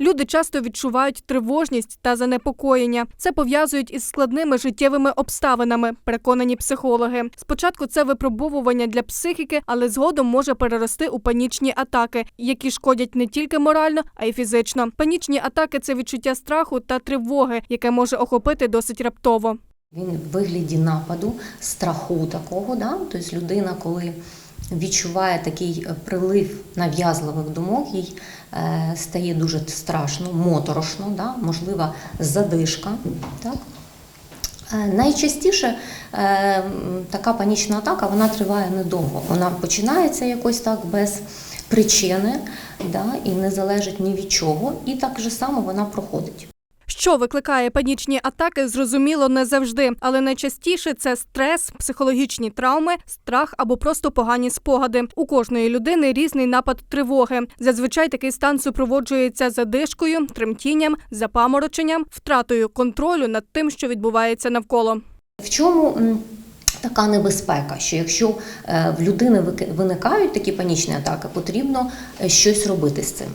Люди часто відчувають тривожність та занепокоєння. Це пов'язують із складними життєвими обставинами, переконані психологи. Спочатку це випробовування для психіки, але згодом може перерости у панічні атаки, які шкодять не тільки морально, а й фізично. Панічні атаки це відчуття страху та тривоги, яке може охопити досить раптово. Він в вигляді нападу, страху такого, да? тобто людина, коли відчуває такий е, прилив нав'язливих думок, їй е, стає дуже страшно, моторошно, да? можлива задишка. Так? Е, Найчастіше така панічна атака вона триває недовго. Вона починається якось так без причини да? і не залежить ні від чого, і так же само вона проходить. Що викликає панічні атаки, зрозуміло не завжди, але найчастіше це стрес, психологічні травми, страх або просто погані спогади. У кожної людини різний напад тривоги. Зазвичай такий стан супроводжується задишкою, тремтінням, запамороченням, втратою контролю над тим, що відбувається навколо. В чому така небезпека? Що якщо е, в людини виникають такі панічні атаки, потрібно е, щось робити з цим.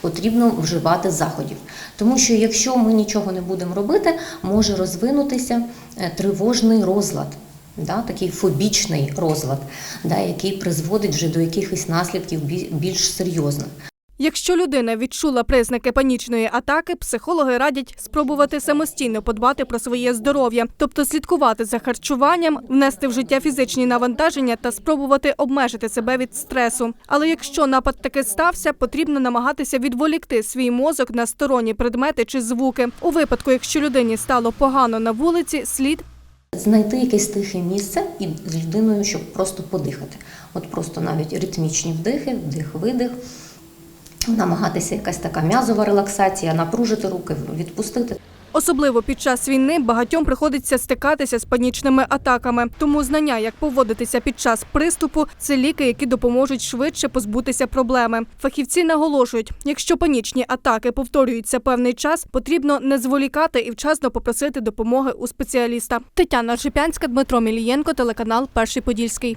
Потрібно вживати заходів, тому що якщо ми нічого не будемо робити, може розвинутися е, тривожний розлад, да, такий фобічний розлад, да, який призводить вже до якихось наслідків бі- більш серйозних. Якщо людина відчула признаки панічної атаки, психологи радять спробувати самостійно подбати про своє здоров'я, тобто слідкувати за харчуванням, внести в життя фізичні навантаження та спробувати обмежити себе від стресу. Але якщо напад таки стався, потрібно намагатися відволікти свій мозок на сторонні предмети чи звуки. У випадку, якщо людині стало погано на вулиці, слід Знайти якесь тихе місце і з людиною, щоб просто подихати. От просто навіть ритмічні вдихи, вдих-видих, намагатися якась така м'язова релаксація, напружити руки, відпустити. Особливо під час війни багатьом приходиться стикатися з панічними атаками. Тому знання, як поводитися під час приступу, це ліки, які допоможуть швидше позбутися проблеми. Фахівці наголошують, якщо панічні атаки повторюються певний час, потрібно не зволікати і вчасно попросити допомоги у спеціаліста. Тетяна Шипянська, Дмитро Мілієнко, телеканал Перший Подільський.